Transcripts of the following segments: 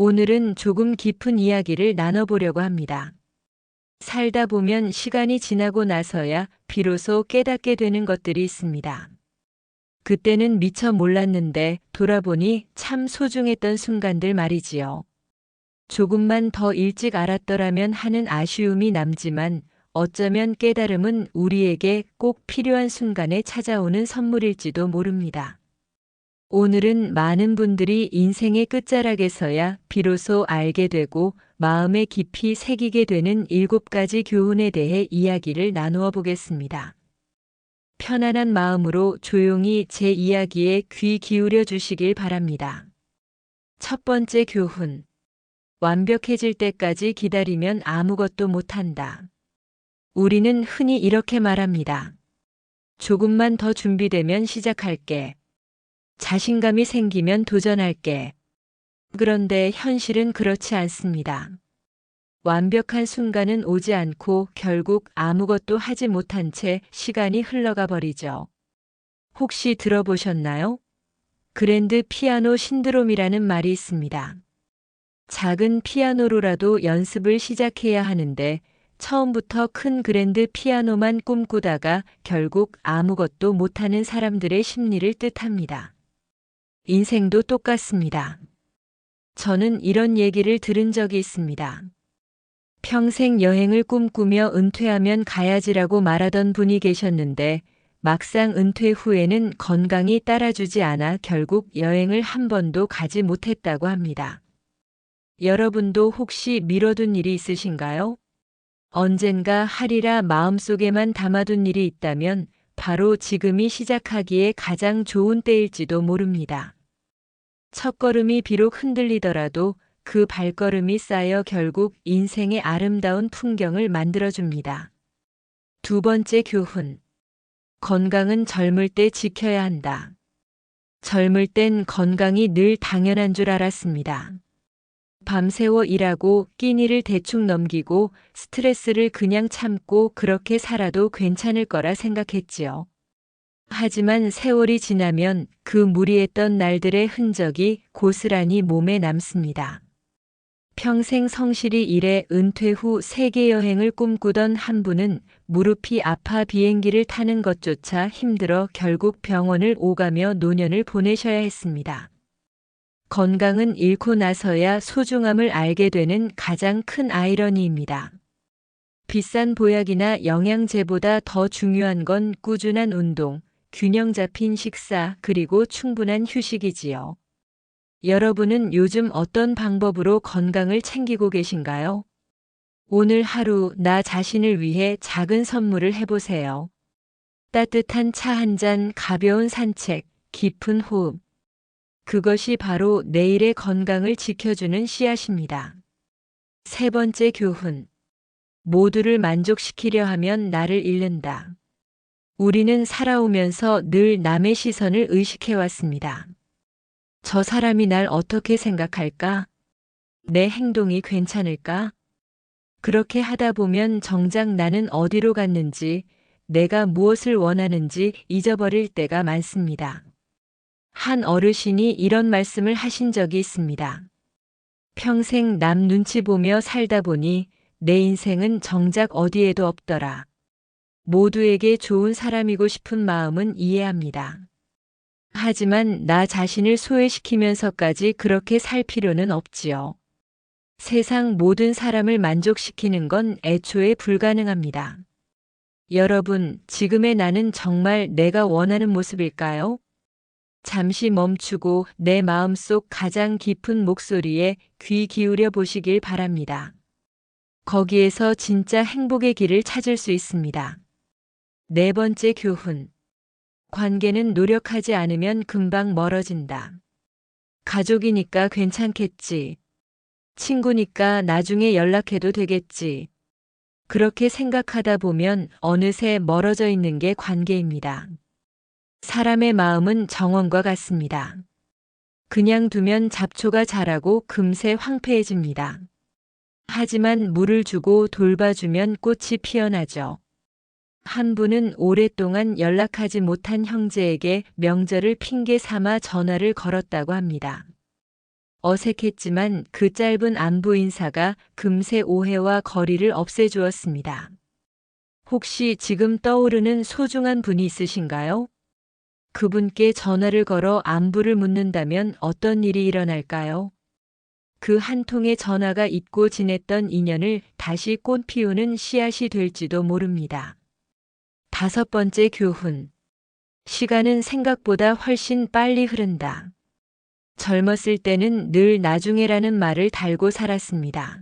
오늘은 조금 깊은 이야기를 나눠보려고 합니다. 살다 보면 시간이 지나고 나서야 비로소 깨닫게 되는 것들이 있습니다. 그때는 미처 몰랐는데 돌아보니 참 소중했던 순간들 말이지요. 조금만 더 일찍 알았더라면 하는 아쉬움이 남지만 어쩌면 깨달음은 우리에게 꼭 필요한 순간에 찾아오는 선물일지도 모릅니다. 오늘은 많은 분들이 인생의 끝자락에서야 비로소 알게 되고 마음에 깊이 새기게 되는 일곱 가지 교훈에 대해 이야기를 나누어 보겠습니다. 편안한 마음으로 조용히 제 이야기에 귀 기울여 주시길 바랍니다. 첫 번째 교훈. 완벽해질 때까지 기다리면 아무것도 못한다. 우리는 흔히 이렇게 말합니다. 조금만 더 준비되면 시작할게. 자신감이 생기면 도전할게. 그런데 현실은 그렇지 않습니다. 완벽한 순간은 오지 않고 결국 아무것도 하지 못한 채 시간이 흘러가 버리죠. 혹시 들어보셨나요? 그랜드 피아노 신드롬이라는 말이 있습니다. 작은 피아노로라도 연습을 시작해야 하는데 처음부터 큰 그랜드 피아노만 꿈꾸다가 결국 아무것도 못하는 사람들의 심리를 뜻합니다. 인생도 똑같습니다. 저는 이런 얘기를 들은 적이 있습니다. 평생 여행을 꿈꾸며 은퇴하면 가야지라고 말하던 분이 계셨는데 막상 은퇴 후에는 건강이 따라주지 않아 결국 여행을 한 번도 가지 못했다고 합니다. 여러분도 혹시 미뤄둔 일이 있으신가요? 언젠가 하리라 마음속에만 담아둔 일이 있다면 바로 지금이 시작하기에 가장 좋은 때일지도 모릅니다. 첫걸음이 비록 흔들리더라도 그 발걸음이 쌓여 결국 인생의 아름다운 풍경을 만들어줍니다. 두 번째 교훈. 건강은 젊을 때 지켜야 한다. 젊을 땐 건강이 늘 당연한 줄 알았습니다. 밤새워 일하고 끼니를 대충 넘기고 스트레스를 그냥 참고 그렇게 살아도 괜찮을 거라 생각했지요. 하지만 세월이 지나면 그 무리했던 날들의 흔적이 고스란히 몸에 남습니다. 평생 성실히 일해 은퇴 후 세계 여행을 꿈꾸던 한 분은 무릎이 아파 비행기를 타는 것조차 힘들어 결국 병원을 오가며 노년을 보내셔야 했습니다. 건강은 잃고 나서야 소중함을 알게 되는 가장 큰 아이러니입니다. 비싼 보약이나 영양제보다 더 중요한 건 꾸준한 운동, 균형 잡힌 식사, 그리고 충분한 휴식이지요. 여러분은 요즘 어떤 방법으로 건강을 챙기고 계신가요? 오늘 하루 나 자신을 위해 작은 선물을 해보세요. 따뜻한 차 한 잔, 가벼운 산책, 깊은 호흡. 그것이 바로 내일의 건강을 지켜주는 씨앗입니다. 세 번째 교훈. 모두를 만족시키려 하면 나를 잃는다. 우리는 살아오면서 늘 남의 시선을 의식해왔습니다. 저 사람이 날 어떻게 생각할까? 내 행동이 괜찮을까? 그렇게 하다 보면 정작 나는 어디로 갔는지, 내가 무엇을 원하는지 잊어버릴 때가 많습니다. 한 어르신이 이런 말씀을 하신 적이 있습니다. 평생 남 눈치 보며 살다 보니 내 인생은 정작 어디에도 없더라. 모두에게 좋은 사람이고 싶은 마음은 이해합니다. 하지만 나 자신을 소외시키면서까지 그렇게 살 필요는 없지요. 세상 모든 사람을 만족시키는 건 애초에 불가능합니다. 여러분, 지금의 나는 정말 내가 원하는 모습일까요? 잠시 멈추고 내 마음속 가장 깊은 목소리에 귀 기울여 보시길 바랍니다. 거기에서 진짜 행복의 길을 찾을 수 있습니다. 네 번째 교훈. 관계는 노력하지 않으면 금방 멀어진다. 가족이니까 괜찮겠지. 친구니까 나중에 연락해도 되겠지. 그렇게 생각하다 보면 어느새 멀어져 있는 게 관계입니다. 사람의 마음은 정원과 같습니다. 그냥 두면 잡초가 자라고 금세 황폐해집니다. 하지만 물을 주고 돌봐주면 꽃이 피어나죠. 한 분은 오랫동안 연락하지 못한 형제에게 명절을 핑계 삼아 전화를 걸었다고 합니다. 어색했지만 그 짧은 안부 인사가 금세 오해와 거리를 없애주었습니다. 혹시 지금 떠오르는 소중한 분이 있으신가요? 그분께 전화를 걸어 안부를 묻는다면 어떤 일이 일어날까요? 그 한 통의 전화가 잊고 지냈던 인연을 다시 꽃 피우는 씨앗이 될지도 모릅니다. 다섯 번째 교훈. 시간은 생각보다 훨씬 빨리 흐른다. 젊었을 때는 늘 나중에라는 말을 달고 살았습니다.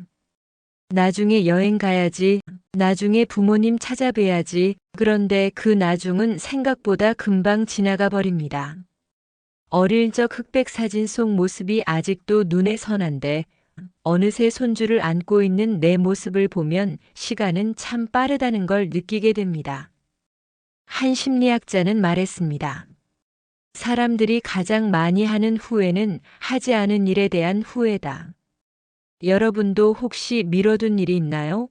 나중에 여행 가야지, 나중에 부모님 찾아뵈야지, 그런데 그 나중은 생각보다 금방 지나가 버립니다. 어릴 적 흑백 사진 속 모습이 아직도 눈에 선한데, 어느새 손주를 안고 있는 내 모습을 보면 시간은 참 빠르다는 걸 느끼게 됩니다. 한 심리학자는 말했습니다. 사람들이 가장 많이 하는 후회는 하지 않은 일에 대한 후회다. 여러분도 혹시 미뤄둔 일이 있나요?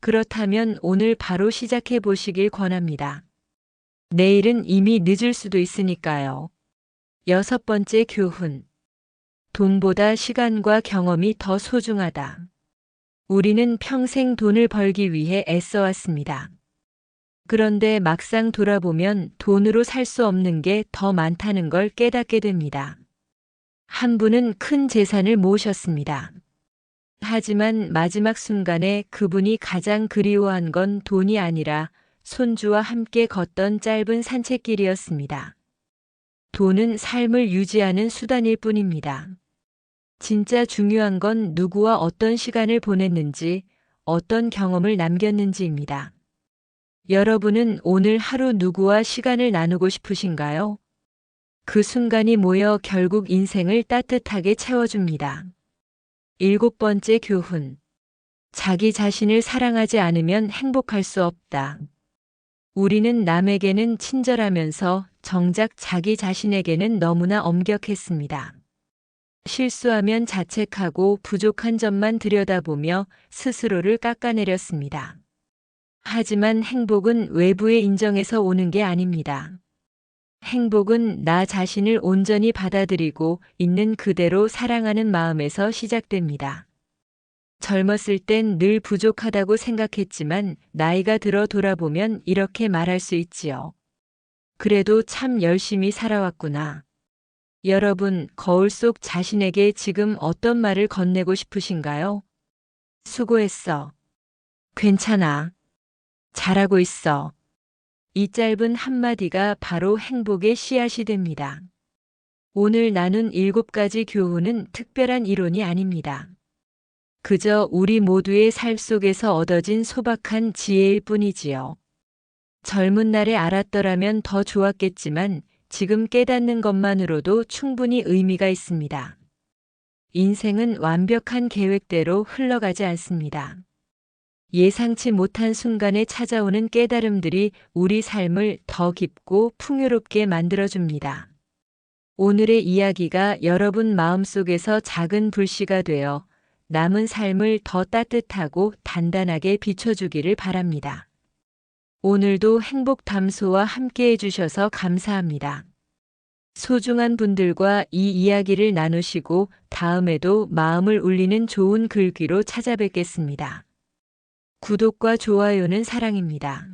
그렇다면 오늘 바로 시작해 보시길 권합니다. 내일은 이미 늦을 수도 있으니까요. 여섯 번째 교훈. 돈보다 시간과 경험이 더 소중하다. 우리는 평생 돈을 벌기 위해 애써왔습니다. 그런데 막상 돌아보면 돈으로 살 수 없는 게 더 많다는 걸 깨닫게 됩니다. 한 분은 큰 재산을 모으셨습니다. 하지만 마지막 순간에 그분이 가장 그리워한 건 돈이 아니라 손주와 함께 걷던 짧은 산책길이었습니다. 돈은 삶을 유지하는 수단일 뿐입니다. 진짜 중요한 건 누구와 어떤 시간을 보냈는지, 어떤 경험을 남겼는지입니다. 여러분은 오늘 하루 누구와 시간을 나누고 싶으신가요? 그 순간이 모여 결국 인생을 따뜻하게 채워줍니다. 일곱 번째 교훈. 자기 자신을 사랑하지 않으면 행복할 수 없다. 우리는 남에게는 친절하면서 정작 자기 자신에게는 너무나 엄격했습니다. 실수하면 자책하고 부족한 점만 들여다보며 스스로를 깎아내렸습니다. 하지만 행복은 외부의 인정에서 오는 게 아닙니다. 행복은 나 자신을 온전히 받아들이고 있는 그대로 사랑하는 마음에서 시작됩니다. 젊었을 땐 늘 부족하다고 생각했지만 나이가 들어 돌아보면 이렇게 말할 수 있지요. 그래도 참 열심히 살아왔구나. 여러분, 거울 속 자신에게 지금 어떤 말을 건네고 싶으신가요? 수고했어. 괜찮아. 잘하고 있어. 이 짧은 한마디가 바로 행복의 씨앗이 됩니다. 오늘 나눈 일곱 가지 교훈은 특별한 이론이 아닙니다. 그저 우리 모두의 삶 속에서 얻어진 소박한 지혜일 뿐이지요. 젊은 날에 알았더라면 더 좋았겠지만 지금 깨닫는 것만으로도 충분히 의미가 있습니다. 인생은 완벽한 계획대로 흘러가지 않습니다. 예상치 못한 순간에 찾아오는 깨달음들이 우리 삶을 더 깊고 풍요롭게 만들어줍니다. 오늘의 이야기가 여러분 마음속에서 작은 불씨가 되어 남은 삶을 더 따뜻하고 단단하게 비춰주기를 바랍니다. 오늘도 행복 담소와 함께 해주셔서 감사합니다. 소중한 분들과 이 이야기를 나누시고 다음에도 마음을 울리는 좋은 글귀로 찾아뵙겠습니다. 구독과 좋아요는 사랑입니다.